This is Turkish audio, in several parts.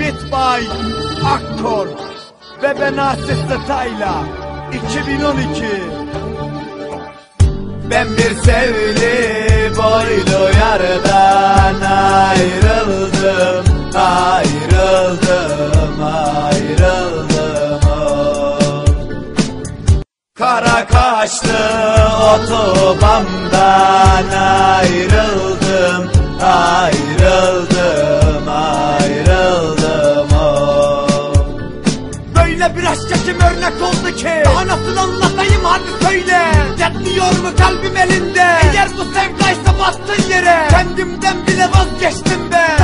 Beat by Aktor ve ben Asiste Tayla 2012 Ben bir sevgili boylu yardan ayrıldım Ayrıldım, ayrıldım oh. Kara kaşlı ayrıldım Ayrıldım, Böyle bir aşka kim örnek oldu ki. Daha nasıl anlatayım hadi söyle. Yetmiyor mu kalbim elinde? Eğer bu sevdaysa bastın yere. Kendimden bile vazgeçtim be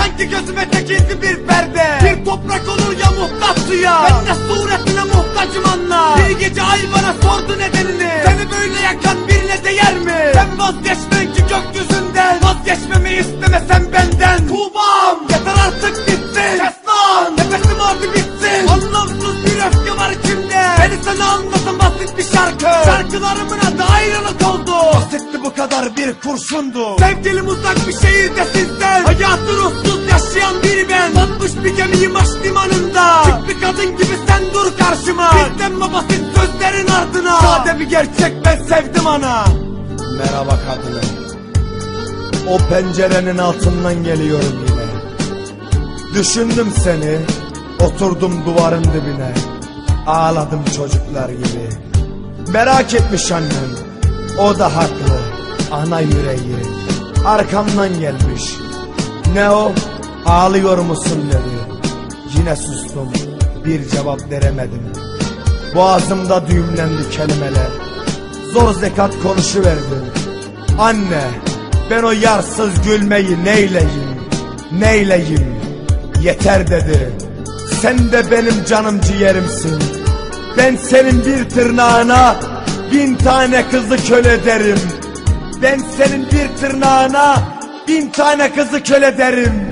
oldu. Basitti bu kadar bir kurşundu. Sevgilim uzak bir şehirdesin sen Hayatı ruhsuz yaşayan biri ben. Batmış bir gemiyim aşk limanında. Çık bir kadın gibi sen dur karşıma. Bitlenme basit sözlerin ardına. Sade bir gerçek ben sevdim ana. Merhaba kadınım O pencerenin altından geliyorum yine. Düşündüm seni Oturdum duvarın dibine. Ağladım çocuklar gibi. Merak etmiş annem O da haklı. Ana yüreği Arkamdan gelmiş. Ne o? Ağlıyor musun dedi. Yine sustum. Bir cevap veremedim. Boğazımda düğümlendi kelimeler. Zor zekat konuşuverdim. Anne ben o yarsız gülmeyi neyleyim? Neyleyim? Yeter dedi. Sen de benim canım ciğerimsin. Ben senin bir tırnağına Bin tane kızı köle derim. Ben senin bir tırnağına Bin tane kızı köle derim